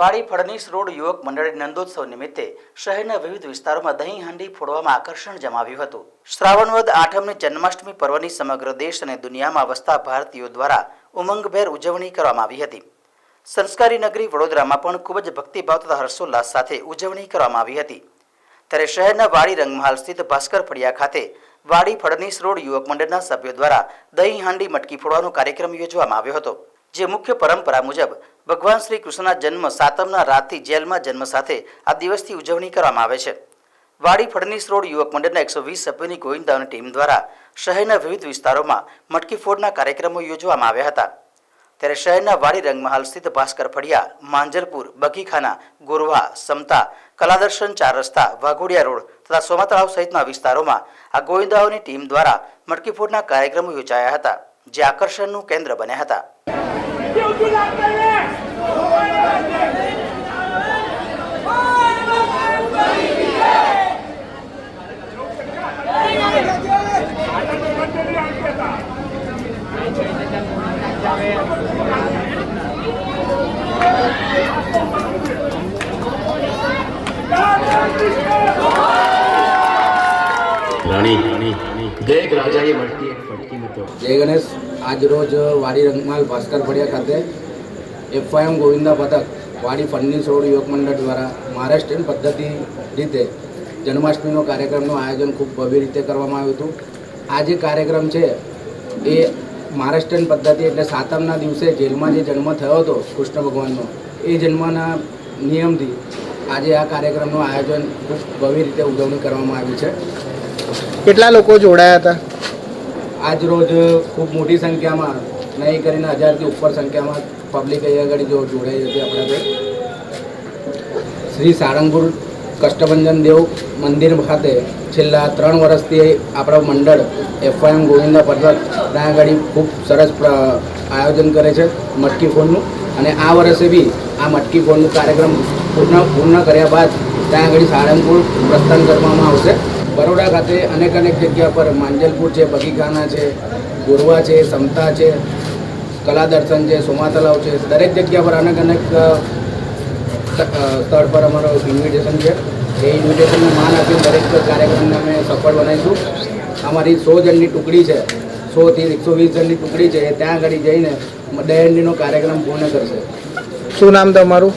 વાડી ફડનીસ રોડ યુવક મંડળે નંદોત્સવ નિમિત્તે શહેરના વિવિધ વિસ્તારોમાં દહીં હાંડી ફોડવામાં આકર્ષણ જમાવ્યું હતું. શ્રાવણ વદ આઠમની જન્માષ્ટમી પર્વની સમગ્ર દેશ અને દુનિયામાં વસતા ભારતીયો દ્વારા ઉમંગભેર ઉજવણી કરવામાં આવી હતી. સંસ્કારી નગરી વડોદરામાં પણ ખૂબ જ ભક્તિભાવ તથા હર્ષોલ્લાસ સાથે ઉજવણી કરવામાં આવી હતી. ત્યારે શહેરના વાડી રંગમહાલ સ્થિત ભાસ્કર ફળિયા ખાતે વાડી ફડનીસ રોડ યુવક મંડળના સભ્યો દ્વારા દહીં હાંડી મટકી ફોડવાનો કાર્યક્રમ યોજવામાં આવ્યો હતો. જે મુખ્ય પરંપરા મુજબ ભગવાન શ્રી કૃષ્ણના જન્મ સાતમના રાતથી જેલમાં જન્મ સાથે આ દિવસથી ઉજવણી કરવામાં આવે છે. વાડી ફડનીસ રોડ યુવક મંડળના એકસો વીસ સભ્યોની ગોવિંદાઓની ટીમ દ્વારા શહેરના વિવિધ વિસ્તારોમાં મટકી ફોડના કાર્યક્રમો યોજવામાં આવ્યા હતા. ત્યારે શહેરના વાડી રંગમહાલ સ્થિત ભાસ્કર ફળિયા, માંજલપુર, બગીખાના, ગોરવા, સમતા, કલાદર્શન ચાર રસ્તા, વાઘોડિયા રોડ તથા સોમા સહિતના વિસ્તારોમાં આ ગોવિંદાઓની ટીમ દ્વારા મટકી ફોડના કાર્યક્રમો યોજાયા હતા. જે આકર્ષણનું કેન્દ્ર બન્યા હતા. રાણી દરેક રાજાએ મળતી જય ગણેશ. આજ રોજ વાડી રંગમાલ ભાસ્કર ફળિયા ખાતે એફઆઈએમ ગોવિંદા પથક વાડી ફર્નિશ રોડ યુવક મંડળ દ્વારા મહારાષ્ટ્રીયન પદ્ધતિ રીતે જન્માષ્ટમીનો કાર્યક્રમનું આયોજન ખૂબ ભવ્ય રીતે કરવામાં આવ્યું હતું. આ જે કાર્યક્રમ છે, એ મહારાષ્ટ્રીયન પદ્ધતિ એટલે સાતમના દિવસે જેલમાં જે જન્મ થયો હતો કૃષ્ણ ભગવાનનો, એ જન્મના નિયમથી આજે આ કાર્યક્રમનું આયોજન ખૂબ ભવ્ય રીતે ઉજવણી કરવામાં આવી છે. કેટલા લોકો જોડાયા હતા? આજ રોજ ખૂબ મોટી સંખ્યામાં, નહીં કરીને હજારથી ઉપર સંખ્યામાં પબ્લિક અહીંયા આગળ જો જોડાઈ હતી આપણા શ્રી સારંગપુર કષ્ટભંજન દેવ મંદિર ખાતે છેલ્લા ત્રણ વર્ષથી આપણા મંડળ એફઆઈએમ ગોવિંદા પર્વત ત્યાં આગળ ખૂબ સરસ આયોજન કરે છે મટકી ફોનનું અને આ વર્ષે બી આ મટકી ફોડનું કાર્યક્રમ પૂર્ણ પૂર્ણ કર્યા બાદ ત્યાં આગળ સારંગપુર પ્રસ્થાન કરવામાં આવશે. બરોડા ખાતે અનેક અનેક જગ્યા પર માંજલપુર છે બગીખાના છે, ગોરવા છે, સમતા છે, કલા દર્શન છે સોમા તલાવ છે, દરેક જગ્યા પર અનેક અનેક સ્થળ પર અમારો ઇન્વિટેશન છે. એ ઇન્વિટેશનને માન આપી દરેક કાર્યક્રમને અમે સફળ બનાવીશું. અમારી સો જણની ટુકડી છે સોથી એકસો વીસ જણની ટુકડી છે, એ ત્યાં આગળ જઈને દહેંડીનો કાર્યક્રમ પૂર્ણ કરશે. શું નામ તમારું?